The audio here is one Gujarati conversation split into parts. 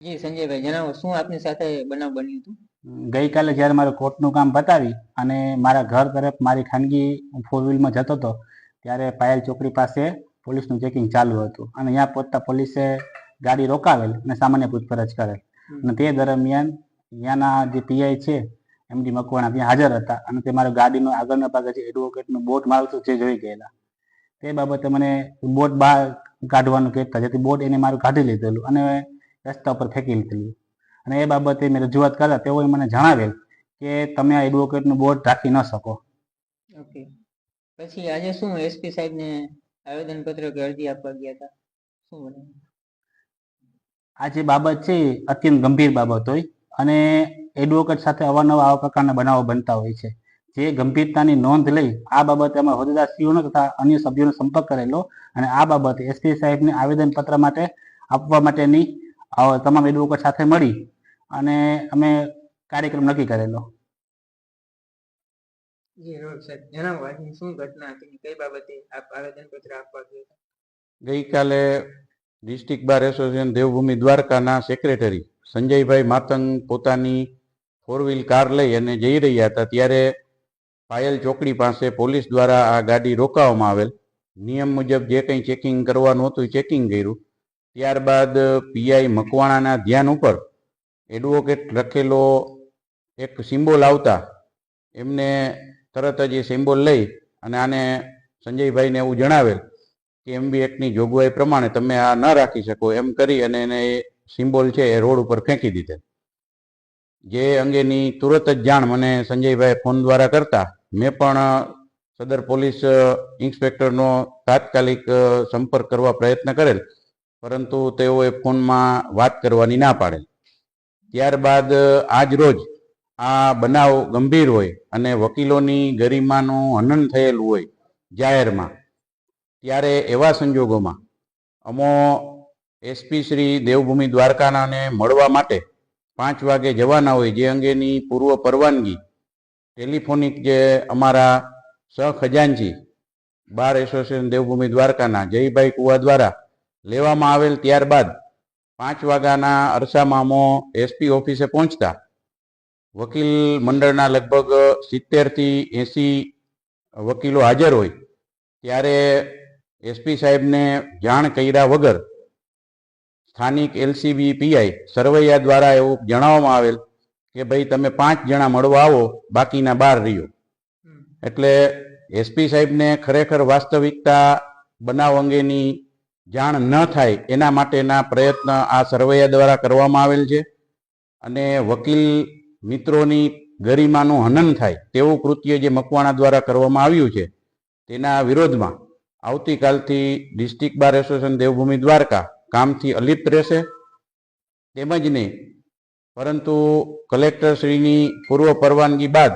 જી સંજયભાઈ જણાવો શું આપની સાથે બનાવ બન્યું હતું? ગઈકાલે જ્યારે મારું કોર્ટનું કામ પતાવી અને મારા ઘર તરફ મારી ખાનગી ફોર વ્હીલમાં જતો હતો ત્યારે પાયલ ચોકડી પાસે પોલીસનું ચેકિંગ ચાલુ હતું. અને ત્યાં પહોંચતા પોલીસે ગાડી રોકાવેલ અને સામાન્ય પૂછપરછ કરેલ. અને તે દરમિયાન ત્યાંના જે પીઆઈ છે એમડી મકવાણા ત્યાં હાજર હતા અને તે મારા ગાડીનો આગળના ભાગે જે એડવોકેટનું બોટ મારતું જે જોઈ ગયેલા. તે બાબતે મને બોટ બહાર કાઢવાનું કહેતા જેથી બોટ એને મારું કાઢી લીધેલું. અને રસ્તા ઉપર ફેંકી લીધેલું અને એ બાબતે મેં રજૂઆત કરતા તેઓએ મને જણાવેલ કે તમે આ એડવોકેટનું બોર્ડ રાખી ન શકો. ઓકે પછી આજે શું એસપી સાહેબને આવેદન પત્ર કે અરજી આપવા ગયા હતા? શું બને? આ જે બાબત છે અત્યંત ગંભીર બાબત હોય અને એડવોકેટ સાથે અવારનવાર આવા પ્રકારના બનાવો બનતા હોય છે. જે ગંભીરતાની નોંધ લઈ આ બાબતે અમે હોદ્દેદારશ્રીઓનો તથા અન્ય સભ્યોનો સંપર્ક કરેલો અને આ બાબતે એસપી સાહેબને આવેદન પત્ર માટે આપવા માટેની અ, તમામ એડવોકેટ સાથે મળી અને અમે કાર્યક્રમ નક્કી કરેલો. સાહેબ જણાવો શું ઘટના હતી કઈ બાબતે આપ આવેદન પત્ર આપવા ગઈકાલે ડિસ્ટ્રિક્ટ બાર એસોસિએશન દેવભૂમિ દ્વારકાના સેક્રેટરી સંજયભાઈ માતંગ પોતાની ફોર વ્હીલ કાર લઈ અને જઈ રહ્યા હતા ત્યારે પાયલ ચોકડી પાસે પોલીસ દ્વારા આ ગાડી રોકાવામાં આવેલ. નિયમ મુજબ જે કંઈ ચેકિંગ કરવાનું હતું એ ચેકિંગ કર્યું. ત્યારબાદ પીઆઈ મકવાણાના ધ્યાન ઉપર એડવોકેટ લખેલો એક સિમ્બોલ આવતા. એમને તરત જ એ સિમ્બોલ લઈ અને આને સંજયભાઈને એવું જણાવેલ કે એમબી એકની જોગવાઈ પ્રમાણે તમે આ ન રાખી શકો એમ કરી અને એને એ સિમ્બોલ છે એ રોડ ઉપર ફેંકી દીધેલ. જે અંગેની તુરત જ જાણ મને સંજયભાઈ ફોન દ્વારા કરતા મેં પણ સદર પોલીસ ઇન્સ્પેક્ટરનો તાત્કાલિક સંપર્ક કરવા પ્રયત્ન કરેલ. પરંતુ તેઓએ ફોનમાં વાત કરવાની ના પાડેલ. ત્યારબાદ આજ રોજ આ બનાવ ગંભીર હોય અને વકીલોની ગરિમાનું હનન થયેલું હોય જાહેરમાં, ત્યારે એવા સંજોગોમાં અમો એસપી શ્રી દેવભૂમિ દ્વારકાનાને મળવા માટે પાંચ વાગે જવાના હોય જે અંગેની પૂર્વ પરવાનગી, ટેલિફોનિક જે અમારા સહખજાનચી બાર એસોસિએશન દેવભૂમિ દ્વારકાના જયભાઈ કુવા દ્વારા લેવામાં આવેલ ત્યારબાદ પાંચ વાગ્યાના અરસામાં એસપી ઓફિસે પહોંચતા. વકીલ મંડળના લગભગ સિત્તેરથી એંસી વકીલો હાજર હોય. ત્યારે એસપી સાહેબને જાણ કર્યા વગર સ્થાનિક એલસીબી પીઆઈ સરવૈયા દ્વારા એવું જણાવવામાં આવેલ કે ભાઈ તમે પાંચ જણા મળવા આવો બાકીના બાર રહ્યો. એટલે એસપી સાહેબને ખરેખર વાસ્તવિકતા બનાવ અંગેની જાણ ન થાય એના માટેના પ્રયત્ન આ સરવૈયા દ્વારા કરવામાં આવેલ છે. અને વકીલ મિત્રોની ગરિમાનું હનન થાય તેવું કૃત્ય જે મકવાણા દ્વારા કરવામાં આવ્યું છે, તેના વિરોધમાં આવતીકાલથી district bar association Devbhumi Dwarka કામથી અલિપ્ત રહેશે. તેમજ નહીં, પરંતુ કલેક્ટર શ્રીની પૂર્વ પરવાનગી બાદ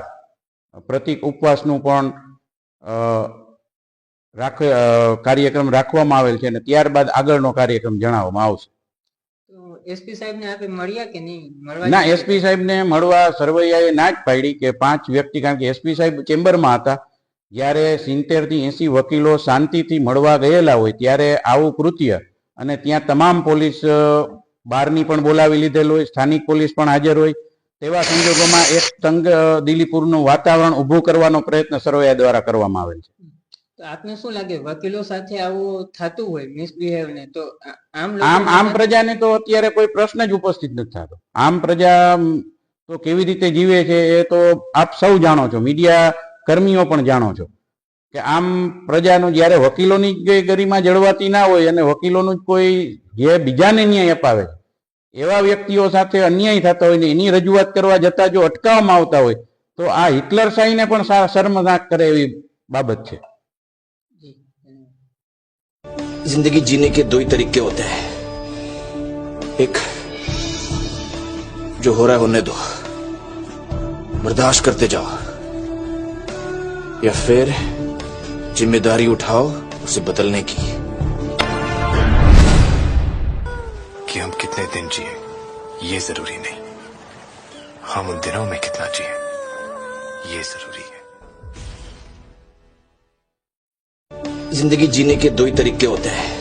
પ્રતિક ઉપવાસનું પણ રાખ કાર્યક્રમ રાખવામાં આવેલ છે અને ત્યારબાદ આગળનો કાર્યક્રમ જણાવવામાં આવશે. એસપી સાહેબને આપે મળ્યા કે નહીં? મળવા ના એસપી સાહેબને મળવા સરવૈયાએ ના જ પાડી કે પાંચ વ્યક્તિ કારણ કે એસપી સાહેબ ચેમ્બરમાં હતા. જ્યારે સિત્તેરથી એસી વકીલો શાંતિથી મળવા ગયેલા હોય ત્યારે આવું કૃત્ય અને ત્યાં તમામ પોલીસ બહારની પણ બોલાવી લીધેલ હોય સ્થાનિક પોલીસ પણ હાજર હોય તેવા સંજોગોમાં એક તંગ દિલીપુરનું વાતાવરણ ઊભું કરવાનો પ્રયત્ન સરવૈયા દ્વારા કરવામાં આવેલ છે. તો આપને શું લાગે? વકીલો સાથે આવું થતું હોય મિસબિહેવ ને તો આમ આમ આમ પ્રજાને તો અત્યારે કોઈ પ્રશ્ન જ ઉપસ્થિત નથી થતો. આમ પ્રજા તો કેવી રીતે જીવે છે એ તો આપ સૌ જાણો છો. મીડિયા કર્મીઓ પણ જાણો છો. કે આમ પ્રજાનું જ્યારે વકીલોની જ ગરિમા જળવાતી ના હોય અને વકીલોનું જ કોઈ જે બીજાને ન્યાય અપાવે એવા વ્યક્તિઓ સાથે અન્યાય થતા હોય ને એની રજૂઆત કરવા જતા જો અટકાવવામાં આવતા હોય તો આ હિટલર શાહીને પણ શર્મનાક કરે એવી બાબત છે. ज़िंदगी जीने के दो ही तरीके होते हैं। एक, जो हो रहा है होने दो। बर्दाश्त करते जाओ। या फिर, ज़िम्मेदारी उठाओ, उसे बदलने की। कि हम कितने दिन जिए, ये ज़रूरी नहीं। हम उन दिनों में कितना जिए, ये ज़रूरी है। जिंदगी जीने के दो ही तरीके होते हैं